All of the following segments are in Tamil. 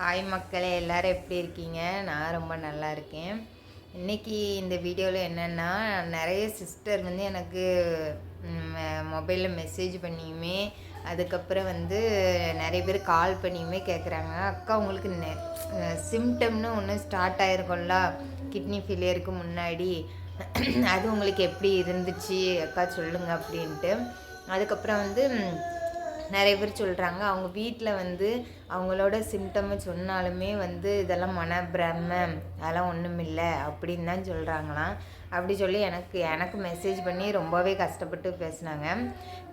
ஹாய் மக்களே எல்லாரும் எப்படி இருக்கீங்க? நான் ரொம்ப நல்லா இருக்கேன். இன்னைக்கு இந்த வீடியோவில் என்னென்னா நிறைய சிஸ்டர் வந்து எனக்கு மொபைலில் மெசேஜ் பண்ணியுமே அதுக்கப்புறம் வந்து நிறைய பேர் கால் பண்ணியுமே கேட்குறாங்க அக்கா உங்களுக்கு நெ சிம்டம்னு ஒன்று ஸ்டார்ட் ஆயிருக்கும்ல? கிட்னி ஃபெயிலியருக்கு முன்னாடி. அது உங்களுக்கு எப்படி இருந்துச்சு? அக்கா சொல்லுங்கள் அப்படின்ட்டு. அதுக்கப்புறம் வந்து நிறைய பேர் சொல்கிறாங்க அவங்க வீட்டில் வந்து அவங்களோட சிம்டம் சொன்னாலுமே வந்து இதெல்லாம் மனப்பிரம அதெல்லாம் ஒன்றும் இல்லை அப்படின்னு தான் சொல்கிறாங்களாம் அப்படி சொல்லி எனக்கு எனக்கு மெசேஜ் பண்ணி ரொம்பவே கஷ்டப்பட்டு பேசினாங்க.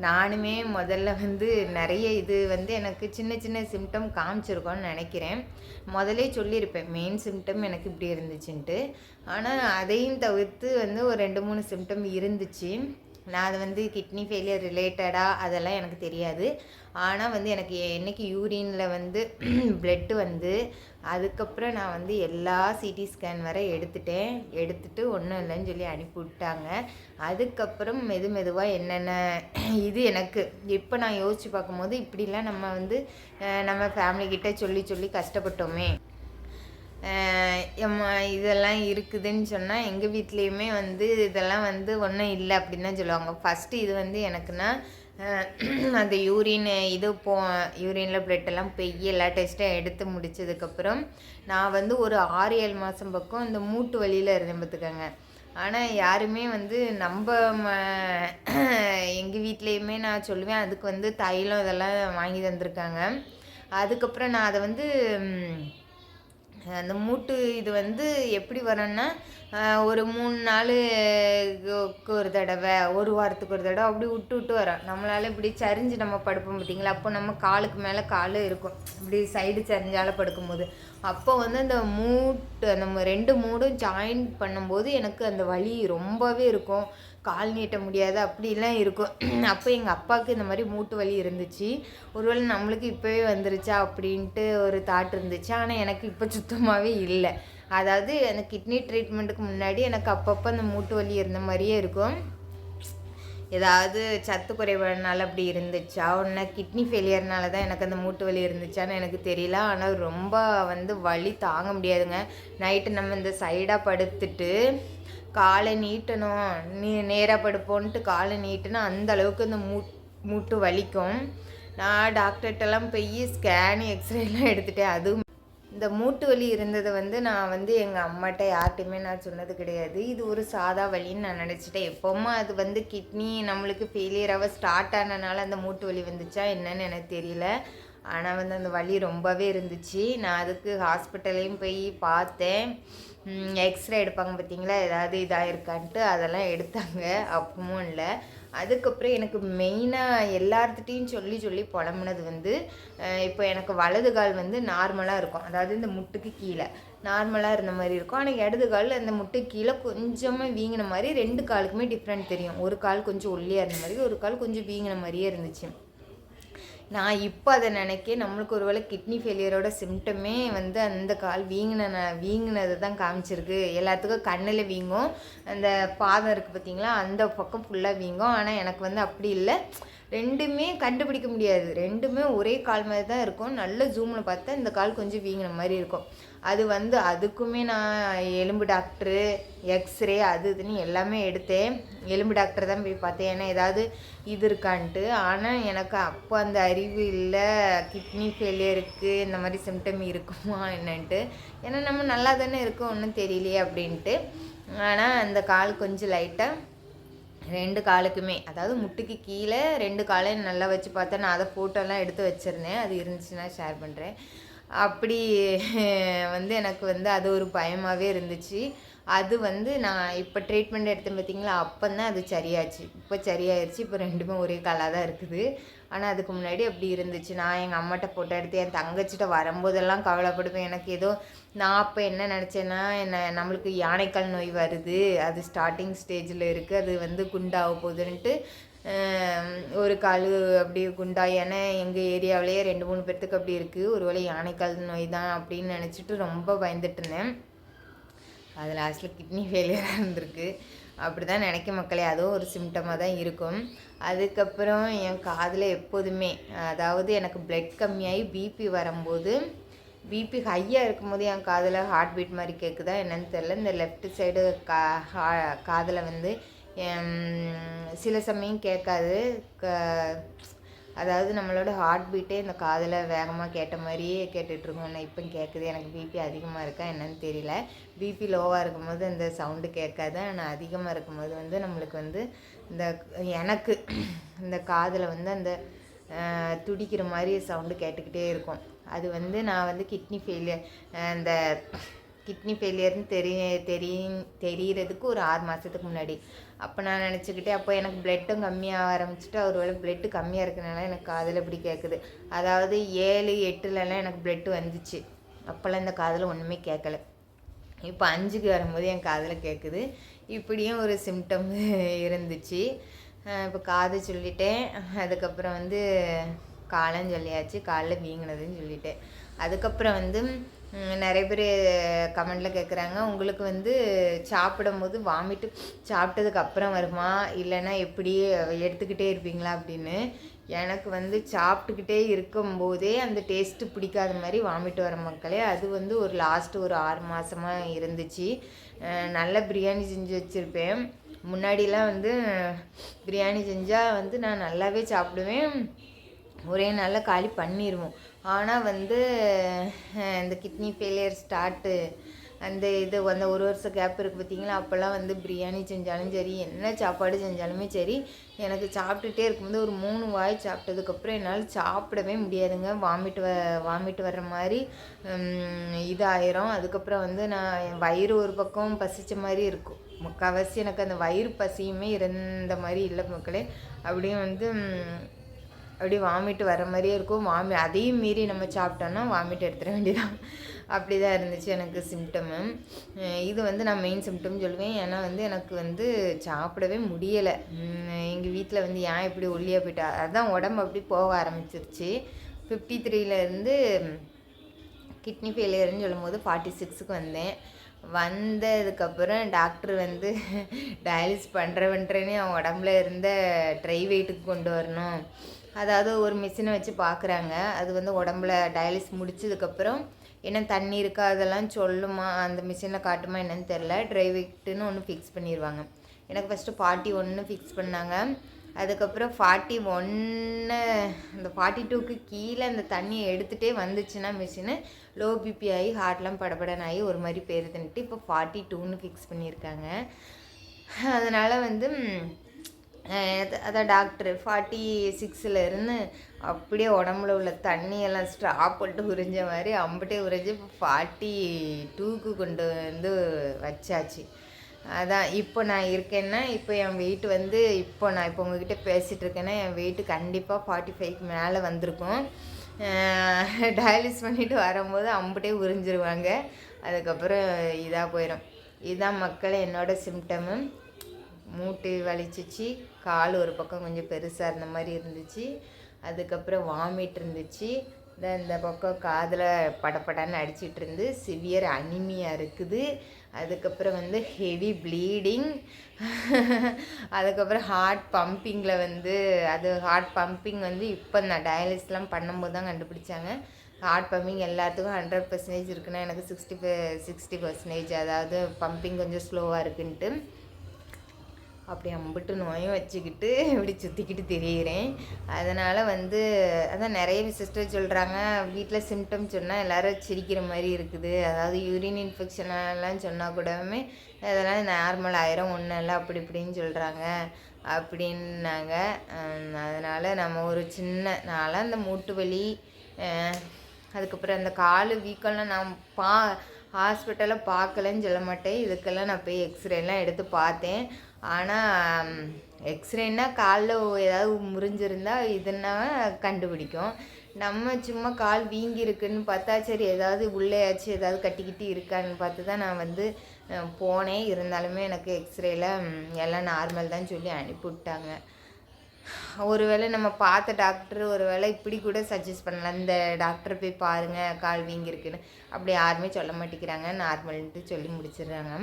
நானுமே முதல்ல வந்து நிறைய இது வந்து எனக்கு சின்ன சின்ன சிம்டம் காமிச்சிருக்கோன்னு நினைக்கிறேன். முதலே சொல்லியிருப்பேன் மெயின் சிம்டம் எனக்கு இப்படி இருந்துச்சுன்ட்டு. ஆனால் அதையும் தவிர்த்து வந்து ஒரு ரெண்டு மூணு சிம்டம் இருந்துச்சு. நான் அது வந்து கிட்னி ஃபெயிலியர் ரிலேட்டடாக அதெல்லாம் எனக்கு தெரியாது. ஆனால் வந்து எனக்கு என்னைக்கு யூரினில் வந்து பிளட்டு வந்து அதுக்கப்புறம் நான் வந்து எல்லா சிடி ஸ்கேன் வரை எடுத்துட்டேன். எடுத்துட்டு ஒன்றும் இல்லைன்னு சொல்லி அனுப்பி விட்டாங்க. அதுக்கப்புறம் மெது மெதுவாக என்னென்ன இது எனக்கு. இப்போ நான் யோசித்து பார்க்கும்போது இப்படிலாம் நம்ம வந்து நம்ம ஃபேமிலிக்கிட்ட சொல்லி சொல்லி கஷ்டப்பட்டோமே. இதெல்லாம் இருக்குதுன்னு சொன்னால் எங்கள் வீட்லேயுமே வந்து இதெல்லாம் வந்து ஒன்றும் இல்லை அப்படின்னு தான் சொல்லுவாங்க. ஃபஸ்ட்டு இது வந்து எனக்குன்னா அந்த யூரின் இது போ யூரினில் பிளட்டெல்லாம் பெய் எல்லா டெஸ்ட்டும் எடுத்து முடிச்சதுக்கப்புறம் நான் வந்து ஒரு ஆறு ஏழு மாதம் பக்கம் இந்த மூட்டு வலியில் இருந்தேன் பார்த்துக்கோங்க. ஆனால் யாருமே வந்து நம்ம எங்கள் வீட்லேயுமே நான் சொல்லுவேன் அதுக்கு வந்து தைலம் இதெல்லாம் வாங்கி தந்திருக்காங்க. அதுக்கப்புறம் நான் அதை வந்து அந்த மூட்டு இது வந்து எப்படி வரும்னா ஒரு மூணு நாளுக்கு ஒரு தடவை ஒரு வாரத்துக்கு ஒரு தடவை அப்படி விட்டு விட்டு வரோம். நம்மளால இப்படி சரிஞ்சு நம்ம படுப்போம் பார்த்தீங்களா? அப்போ நம்ம காலுக்கு மேலே கால் இருக்கும். இப்படி சைடு சரிஞ்சால படுக்கும்போது. அப்போ வந்து அந்த மூட்டு அந்த ரெண்டு மூடும் ஜாயின் பண்ணும்போது எனக்கு அந்த வலி ரொம்பவே இருக்கும். கால் நீட்ட முடியாது அப்படிலாம் இருக்கும். அப்போ எங்கள் அப்பாவுக்கு இந்த மாதிரி மூட்டு வலி இருந்துச்சு. ஒருவேளை நம்மளுக்கு இப்போவே வந்துருச்சா அப்படின்ட்டு ஒரு தாட் இருந்துச்சு. ஆனால் எனக்கு இப்போ சுத்தமாகவே இல்லை. அதாவது எனக்கு கிட்னி ட்ரீட்மெண்ட்டுக்கு முன்னாடி எனக்கு அப்பப்போ அந்த மூட்டு வலி இருந்த மாதிரியே இருக்கும். ஏதாவது சத்து குறைபாடுனால அப்படி இருந்துச்சா? ஒன்று கிட்னி ஃபெயிலியர்னால தான் எனக்கு அந்த மூட்டு வலி இருந்துச்சான்னு எனக்கு தெரியல. ஆனால் ரொம்ப வந்து வலி தாங்க முடியாதுங்க. நைட்டு நம்ம இந்த சைடாக படுத்துட்டு காலை நீட்டணும். நீ நேராக படுப்போன்ட்டு காலை நீட்டினா அந்த அளவுக்கு இந்த மூ மூட்டு வலிக்கும். நான் டாக்டர்கிட்டலாம் போய் ஸ்கேன் எக்ஸ்ரேலாம் எடுத்துட்டேன். அதுவும் இந்த மூட்டு வலி இருந்தது வந்து நான் வந்து எங்கள் அம்மாட்ட யார்கிட்டையுமே நான் சொன்னது கிடையாது. இது ஒரு சாதா வலின்னு நான் நினச்சிட்டேன். எப்போவுமே அது வந்து கிட்னி நம்மளுக்கு ஃபெயிலியராக ஸ்டார்ட் ஆனனால அந்த மூட்டு வலி வந்துச்சா என்னன்னு எனக்கு தெரியல. ஆனால் வந்து அந்த வலி ரொம்பவே இருந்துச்சு. நான் அதுக்கு ஹாஸ்பிட்டலையும் போய் பார்த்தேன். எக்ஸ்ரே எடுப்பாங்க பார்த்தீங்களா ஏதாவது இதாக இருக்கான்ட்டு அதெல்லாம் எடுத்தாங்க. அப்பவும் இல்லை. அதுக்கப்புறம் எனக்கு மெயினாக எல்லார்த்திட்டையும் சொல்லி சொல்லி புலம்புனது வந்து இப்போ எனக்கு வலது கால் வந்து நார்மலாக இருக்கும். அதாவது இந்த முட்டுக்கு கீழே நார்மலாக இருந்த மாதிரி இருக்கும். ஆனால் இடது கால் அந்த முட்டு கீழே கொஞ்சமாக வீங்கின மாதிரி ரெண்டு காலுக்குமே டிஃப்ரெண்ட் தெரியும். ஒரு கால் கொஞ்சம் ஒல்லியாக இருந்த மாதிரி ஒரு கால் கொஞ்சம் வீங்கின மாதிரியே இருந்துச்சு. நான் இப்போ அதை நினைக்க நம்மளுக்கு ஒருவேளை கிட்னி ஃபெயிலியரோட சிம்டமே வந்து அந்த கால் வீங்கின வீங்கினது தான் காமிச்சிருக்கு. எல்லாத்துக்கும் கண்ணில் வீங்கும். அந்த பாதம் இருக்குது பார்த்தீங்களா அந்த பக்கம் ஃபுல்லாக வீங்கும். ஆனால் எனக்கு வந்து அப்படி இல்லை. ரெண்டுமே கண்டுபிடிக்க முடியாது. ரெண்டுமே ஒரே கால் மாதிரி தான் இருக்கும். நல்ல ஜூமில் பார்த்தா இந்த கால் கொஞ்சம் வீங்கின மாதிரி இருக்கும். அது வந்து அதுக்குமே நான் எலும்பு டாக்டரு எக்ஸ்ரே அது இதுன்னு எல்லாமே எடுத்தேன். எலும்பு டாக்டர் தான் போய் பார்த்தேன். ஏன்னா ஏதாவது இது இருக்கான்ட்டு. ஆனால் எனக்கு அப்போ அந்த அறிவு இல்லை. கிட்னி ஃபெயிலியருக்கு இந்த மாதிரி சிம்டம் இருக்குமா என்னன்ட்டு. ஏன்னா நம்ம நல்லா தானே இருக்கோம். ஒன்றும் தெரியலையே அப்படின்ட்டு. ஆனால் அந்த கால் கொஞ்சம் லைட்டாக ரெண்டு காலுக்குமே. அதாவது முட்டுக்கு கீழே ரெண்டு காலையும் நல்லா வச்சு பார்த்தா நான் அதை ஃபோட்டோலாம் எடுத்து வச்சுருந்தேன். அது இருந்துச்சுன்னா ஷேர் பண்ணுறேன் அப்படி வந்து எனக்கு வந்து அது ஒரு பயமாகவே இருந்துச்சு. அது வந்து நான் இப்போ ட்ரீட்மெண்ட் எடுத்தேன் பார்த்தீங்களா அப்போ தான் அது சரியாச்சு. இப்போ சரியாயிருச்சு. இப்போ ரெண்டுமே ஒரே காலாக தான் இருக்குது. ஆனால் அதுக்கு முன்னாடி அப்படி இருந்துச்சு. நான் எங்கள் அம்மாட்ட ஃபோட்டோ எடுத்து என் தங்கச்சிட்ட வரும்போதெல்லாம் கவலைப்படுவேன். எனக்கு ஏதோ நான் அப்போ என்ன நினச்சேன்னா என்ன நம்மளுக்கு யானைக்கால் நோய் வருது. அது ஸ்டார்டிங் ஸ்டேஜில் இருக்குது அது வந்து குண்டாக போகுதுன்ட்டு ஒரு கால் அப்படி குண்டாய் ஏன்னா எங்கள் ஏரியாவிலேயே ரெண்டு மூணு பேர்த்துக்கு அப்படி இருக்குது ஒருவேளை யானைக்கால் நோய் தான் அப்படின்னு நினச்சிட்டு ரொம்ப பயந்துட்டு இருந்தேன். அது லாஸ்ட்டில் கிட்னி ஃபெயிலியராக இருந்திருக்கு. அப்படி தான் நினைக்க மக்களே அதுவும் ஒரு சிம்டமாக தான் இருக்கும். அதுக்கப்புறம் என் காதில் எப்போதுமே அதாவது எனக்கு பிளட் கம்மியாகி பிபி வரும்போது பிபி ஹையாக இருக்கும்போது என் காதில் ஹார்ட் பீட் மாதிரி கேட்குதா என்னன்னு தெரில இந்த லெஃப்ட் சைடு கா காதில் வந்து சில சமயம் கேட்காது. க அதாவது நம்மளோட ஹார்ட் பீட்டே இந்த காதில் வேகமாக கேட்ட மாதிரியே கேட்டுட்ருக்கோம் நான் இப்போ கேட்குது எனக்கு பிபி அதிகமாக இருக்கா என்னன்னு தெரியல. பிபி லோவாக இருக்கும்போது இந்த சவுண்டு கேட்காது. ஆனால் அதிகமாக இருக்கும்போது வந்து நம்மளுக்கு வந்து இந்த எனக்கு இந்த காதில் வந்து அந்த துடிக்கிற மாதிரி சவுண்டு கேட்டுக்கிட்டே இருக்கும். அது வந்து நான் வந்து கிட்னி ஃபெயிலியர் அந்த கிட்னி ஃபெயிலியர்னு தெரிய தெரிய தெரிகிறதுக்கு ஒரு ஆறு மாதத்துக்கு முன்னாடி. அப்போ நான் நினச்சிக்கிட்டே அப்போ எனக்கு பிளட்டும் கம்மியாக ஆரம்பிச்சுட்டு ஒரு வேளை பிளட்டு கம்மியாக இருக்கிறனால எனக்கு காதில் இப்படி கேட்குது அதாவது ஏழு எட்டுலலாம் எனக்கு பிளட்டு வந்துச்சு. அப்போல்லாம் இந்த காதில் ஒன்றுமே கேட்கல இப்போ அஞ்சுக்கு வரும்போது என் காதில் கேட்குது இப்படியும் ஒரு சிம்டம் இருந்துச்சு. இப்போ காது சொல்லிட்டேன். அதுக்கப்புறம் வந்து காலம் சொல்லியாச்சு காலில் வீங்கினதுன்னு சொல்லிவிட்டேன் அதுக்கப்புறம் வந்து நிறைய பேர் கமெண்டில் கேட்குறாங்க உங்களுக்கு வந்து சாப்பிடும் போது வாமிட்டு சாப்பிட்டதுக்கு அப்புறம் வருமா? இல்லைன்னா எப்படி எடுத்துக்கிட்டே இருப்பீங்களா? அப்படின்னு. எனக்கு வந்து சாப்பிட்டுக்கிட்டே இருக்கும்போதே அந்த டேஸ்ட்டு பிடிக்காத மாதிரி வாமிட்டு வர மக்களே அது வந்து ஒரு லாஸ்ட்டு ஒரு ஆறு மாதமாக இருந்துச்சு. நல்ல பிரியாணி செஞ்சு வச்சுருப்பேன். முன்னாடிலாம் வந்து பிரியாணி செஞ்சால் வந்து நான் நல்லாவே சாப்பிடுவேன். ஒரே நாளில் காலி பண்ணிடுவோம் ஆனால் வந்து இந்த கிட்னி ஃபெயிலியர் ஸ்டார்ட்டு அந்த இது அந்த ஒரு வருஷம் கேப் இருக்குது பார்த்தீங்களா அப்போல்லாம் வந்து பிரியாணி செஞ்சாலும் சரி என்ன சாப்பாடு செஞ்சாலுமே சரி எனக்கு சாப்பிட்டுட்டே இருக்கும்போது ஒரு மூணு வாய் சாப்பிட்டதுக்கப்புறம் என்னால் சாப்பிடவே முடியாதுங்க. வாமிட் வ வாமிட் வர்ற மாதிரி இதாயிரும். அதுக்கப்புறம் வந்து நான் என் வயிறு ஒரு பக்கம் பசித்த மாதிரி இருக்கும். முக்கால்வாசி எனக்கு அந்த வயிறு பசியுமே இருந்த மாதிரி இல்லை மக்களே. அப்படியே வந்து அப்படியே வாமிட்டு வர மாதிரியே இருக்கும். வாமி அதையும் மீறி நம்ம சாப்பிட்டோன்னா வாமிட் எடுத்துட வேண்டியதான் அப்படி தான் இருந்துச்சு எனக்கு சிம்டமு இது வந்து நான் மெயின் சிம்டம் சொல்லுவேன். ஏன்னா வந்து எனக்கு வந்து சாப்பிடவே முடியலை. எங்கள் வீட்டில் வந்து ஏன் இப்படி ஒல்லியாக போயிட்டா? அதுதான் உடம்பு அப்படி போக ஆரம்பிச்சிருச்சு. ஃபிஃப்டி த்ரீலேருந்து கிட்னி ஃபெயிலியர்னு சொல்லும்போது ஃபார்ட்டி சிக்ஸுக்கு வந்தேன். வந்ததுக்கப்புறம் டாக்டர் வந்து டயாலிஸ் பண்ணுறவன்றேன்னு அவன் உடம்புல இருந்த ட்ரை வெயிட்டுக்கு கொண்டு வரணும். அதாவது ஒரு மிஷினை வச்சு பார்க்குறாங்க அது வந்து உடம்புல டயாலிஸ் முடிச்சதுக்கப்புறம் என்ன தண்ணி இருக்கா அதெல்லாம் சொல்லுமா அந்த மிஷினில் காட்டுமா என்னன்னு தெரில ட்ரை ஒன்று ஃபிக்ஸ் பண்ணிடுவாங்க எனக்கு ஃபஸ்ட்டு ஃபார்ட்டி ஒன்று ஃபிக்ஸ் பண்ணாங்க. அதுக்கப்புறம் ஃபார்ட்டி ஒன்று அந்த ஃபார்ட்டி டூக்கு கீழே அந்த தண்ணியை எடுத்துகிட்டே வந்துச்சுன்னா மிஷினு லோ பிபி ஆகி ஹார்ட்லாம் படபடன் ஆகி ஒரு மாதிரி பேர் தின்ட்டு இப்போ ஃபார்ட்டி டூன்னு ஃபிக்ஸ் பண்ணியிருக்காங்க அதனால் வந்து அதான் டாக்டரு. ஃபார்ட்டி சிக்ஸில் இருந்து அப்படியே உடம்புல உள்ள தண்ணியெல்லாம் ஸ்ட்ராப் போட்டு உறிஞ்ச மாதிரி அம்பிட்டே உறிஞ்சி இப்போ ஃபார்ட்டி டூக்கு கொண்டு வந்து வச்சாச்சு. அதான் இப்போ நான் இருக்கேன்னா இப்போ என் வெயிட் வந்து இப்போ நான் இப்போ உங்ககிட்ட பேசிகிட்டு இருக்கேன்னா என் வெயிட்டு கண்டிப்பாக ஃபார்ட்டி ஃபைவ்க்கு மேலே வந்திருக்கும். டயாலிஸ் பண்ணிவிட்டு வரும்போது அம்பிட்டே உறிஞ்சிருவாங்க. அதுக்கப்புறம் இதாக போயிடும் இதுதான் மக்கள் என்னோடய சிம்டமு மூட்டு வலிச்சிச்சு கால் ஒரு பக்கம் கொஞ்சம் பெருசாக இருந்த மாதிரி இருந்துச்சு. அதுக்கப்புறம் வாமிட் இருந்துச்சு. இந்த இந்த பக்கம் காதில் படப்படான்னு அடிச்சிட்டு இருந்து சிவியர் அனிமியாக இருக்குது. அதுக்கப்புறம் வந்து ஹெவி ப்ளீடிங் அதுக்கப்புறம் ஹார்ட் பம்பிங்கில் வந்து அது ஹார்ட் பம்பிங் வந்து இப்போ நான் டயாலிஸ்லாம் பண்ணும்போது தான் கண்டுபிடிச்சாங்க. ஹார்ட் பம்பிங் எல்லாத்துக்கும் ஹண்ட்ரட் பர்சன்டேஜ் இருக்குன்னா எனக்கு சிக்ஸ்டி சிக்ஸ்டி பர்சன்டேஜ் அதாவது பம்பிங் கொஞ்சம் ஸ்லோவாக இருக்குன்ட்டு. அப்படி அம்பிட்டு நோயும் வச்சுக்கிட்டு இப்படி சுற்றிக்கிட்டு திரியிறேன். அதனால் வந்து அதான் நிறைய சிஸ்டர் சொல்கிறாங்க வீட்டில் சிம்டம் சொன்னால் எல்லோரும் சிரிக்கிற மாதிரி இருக்குது. அதாவது யூரின் இன்ஃபெக்ஷனெல்லாம் சொன்னால் கூடவுமே அதெல்லாம் நார்மல் ஆயிரும் ஒன்றும் இல்லை அப்படி இப்படின்னு சொல்கிறாங்க அப்படின்னாங்க. அதனால் நம்ம ஒரு சின்ன நாளாக அந்த மூட்டு வலி அதுக்கப்புறம் அந்த கால் வீக்கம்லாம் நான் பா ஹாஸ்பிட்டலில் பார்க்கலன்னு சொல்ல மாட்டேன். இதுக்கெல்லாம் நான் போய் எக்ஸ்ரேலாம் எடுத்து பார்த்தேன். ஆனால் எக்ஸ்ரேன்னா காலில் ஏதாவது முறிஞ்சிருந்தா இதுன்னா கண்டுபிடிக்கும். நம்ம சும்மா கால் வீங்கி இருக்குன்னு பார்த்தா சரி ஏதாவது உள்ளேயாச்சும் ஏதாவது கட்டிக்கிட்டு இருக்கான்னு பார்த்து தான் நான் வந்து போனேன் இருந்தாலுமே எனக்கு எக்ஸ்ரேல எல்லாம் நார்மல் தான் சொல்லி அனுப்பிவிட்டாங்க. ஒருவேளை நம்ம பார்த்த டாக்டர் ஒரு வேளை இப்படி கூட சஜஸ்ட் பண்ணலாம். இந்த டாக்டரை போய் பாருங்கள் கால் வீங்கியிருக்குன்னு. அப்படி யாருமே சொல்ல மாட்டேங்கிறாங்க. நார்மல்ன்ட்டு சொல்லி முடிச்சிடுறாங்க.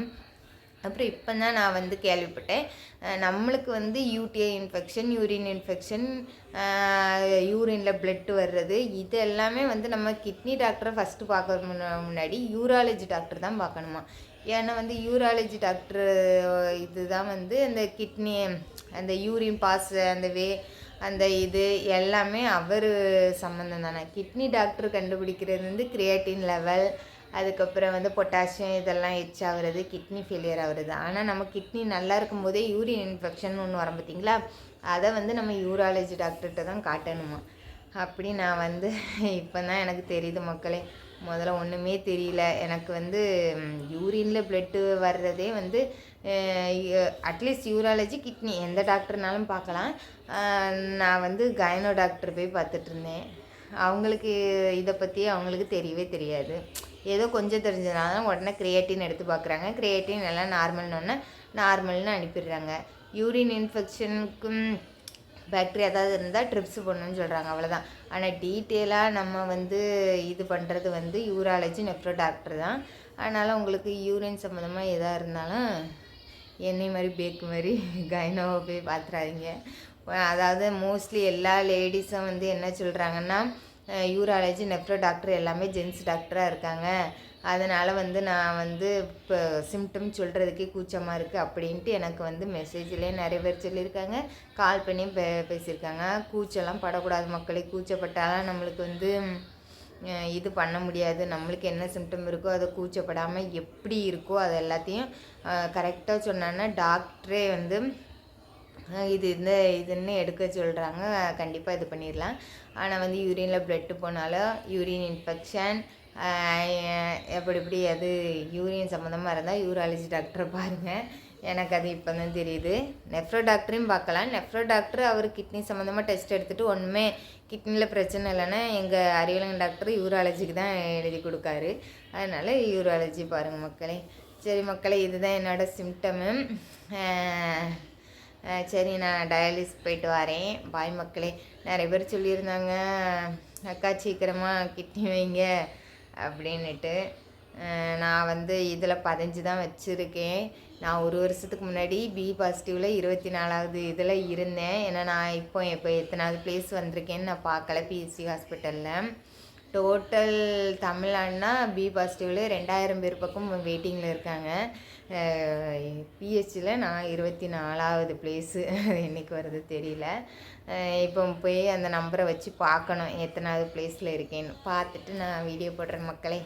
அப்புறம் இப்போ தான் நான் வந்து கேள்விப்பட்டேன். நம்மளுக்கு வந்து யூடிஐ இன்ஃபெக்ஷன் யூரின் இன்ஃபெக்ஷன் யூரினில் பிளட் வர்றது இது எல்லாமே வந்து நம்ம கிட்னி டாக்டரை ஃபஸ்ட்டு பார்க்க முன்னாடி யூராலஜி டாக்டர் தான் பார்க்கணுமா? ஏன்னா வந்து யூராலஜி டாக்டர் இதுதான் வந்து அந்த கிட்னி அந்த யூரின் பாஸ் அந்த வே அந்த இது எல்லாமே அவர் சம்மந்தம் தானே. கிட்னி டாக்டர் கண்டுபிடிக்கிறது வந்து கிரியேட்டின் லெவல் அதுக்கப்புறம் வந்து பொட்டாசியம் இதெல்லாம் எச் ஆகுறது கிட்னி ஃபெயிலியர் ஆகுறது. ஆனால் நம்ம கிட்னி நல்லா இருக்கும் போதே யூரின் இன்ஃபெக்ஷன் ஒன்று வரும் பார்த்தீங்களா அதை வந்து நம்ம யூராலஜி டாக்டர்கிட்ட தான் காட்டணுமா? அப்படி நான் வந்து இப்போ தான் எனக்கு தெரியுது மக்களே. முதல்ல ஒன்றுமே தெரியல. எனக்கு வந்து யூரினில் பிளட்டு வர்றதே வந்து அட்லீஸ்ட் யூராலஜி கிட்னி எந்த டாக்டர்னாலும் பார்க்கலாம். நான் வந்து கைனோ டாக்டர் போய் பார்த்துட்டு இருந்தேன். அவங்களுக்கு இதை பற்றி அவங்களுக்கு தெரியவே தெரியாது. ஏதோ கொஞ்சம் தெரிஞ்சதுனால தான் உடனே கிரியேட்டின் எடுத்து பார்க்குறாங்க. கிரியேட்டின் எல்லாம் நார்மல்னு நார்மல்னு அனுப்பிடுறாங்க. யூரின் இன்ஃபெக்ஷனுக்கும் பேக்டீரியா ஏதாவது இருந்தால் ட்ரிப்ஸ் பண்ணணும்னு சொல்கிறாங்க அவ்வளோதான் ஆனால் டீட்டெயிலாக நம்ம வந்து இது பண்ணுறது வந்து யூராலஜி நெஃப்ரோ டாக்டர் தான். அதனால் உங்களுக்கு யூரின் சம்மந்தமாக எதாக இருந்தாலும் என்னை மாதிரி பேக்கு மாதிரி கைனோவை போய் பார்த்துறாதீங்க அதாவது மோஸ்ட்லி எல்லா லேடிஸும் வந்து என்ன சொல்கிறாங்கன்னா யூராலஜி நெஃப்ரோ டாக்டர் எல்லாமே ஜென்ஸ் டாக்டராக இருக்காங்க. அதனால் வந்து நான் வந்து இப்போ சிம்டம் சொல்கிறதுக்கே கூச்சமாக இருக்குது அப்படின்ட்டு எனக்கு வந்து மெசேஜ்லேயே நிறைய பேர் சொல்லியிருக்காங்க. கால் பண்ணி பே பேசியிருக்காங்க. கூச்செல்லாம் படக்கூடாது மக்களே. கூச்சப்பட்டாலாம் நம்மளுக்கு வந்து இது பண்ண முடியாது. நம்மளுக்கு என்ன சிம்டம் இருக்கோ அதை கூச்சப்படாமல் எப்படி இருக்கோ அது எல்லாத்தையும் கரெக்டாக சொன்னான்னா டாக்டரே வந்து இது இந்த இதுன்னு எடுக்க சொல்கிறாங்க கண்டிப்பாக இது பண்ணிடலாம். ஆனால் வந்து யூரினில் பிளட்டு போனாலும் யூரின் இன்ஃபெக்ஷன் எப்படி இப்படி அது யூரின் சம்மந்தமாக இருந்தால் யூராலஜி டாக்டரை பாருங்கள் எனக்கு அது இப்போ தான் தெரியுது. நெஃப்ரோ டாக்டரையும் பார்க்கலாம். நெஃப்ரோ டாக்டர் அவர் கிட்னி சம்மந்தமாக டெஸ்ட் எடுத்துகிட்டு ஒன்றுமே கிட்னியில் பிரச்சனை இல்லைன்னா எங்கள் அறிவியலங்க டாக்டர் யூராலஜிக்கு தான் எழுதி கொடுக்காரு. அதனால் யூராலஜி பாருங்கள் மக்களே. சரி மக்களே இதுதான் என்னோடய சிம்டமு சரி நான் டயாலிஸ் போயிட்டு வரேன். பாய் மக்களே நிறைய பேர் சொல்லியிருந்தாங்க அக்கா சீக்கிரமாக கிட்னி வைங்க அப்படின்னுட்டு. நான் வந்து இதில் பதிஞ்சு தான் வச்சுருக்கேன். நான் ஒரு வருஷத்துக்கு முன்னாடி பி பாசிட்டிவில் இருபத்தி நாலாவது இதில் இருந்தேன். ஏன்னா நான் இப்போ இப்போ எத்தனாவது பிளேஸ் வந்திருக்கேன்னு நான் பார்க்கல பிஎஸ்சி ஹாஸ்பிட்டலில் டோட்டல் தமிழ்நாடுனா பி பாசிட்டிவில் ரெண்டாயிரம் பேர் பக்கம் வெயிட்டிங்கில் இருக்காங்க. பிஹெச்சியில் நான் இருபத்தி நாலாவது பிளேஸு என்றைக்கு வருது தெரியல. இப்போ போய் அந்த நம்பரை வச்சு பார்க்கணும். எத்தனாவது பிளேஸில் இருக்கேன்னு. பார்த்துட்டு நான் வீடியோ போடுறேன் மக்களே.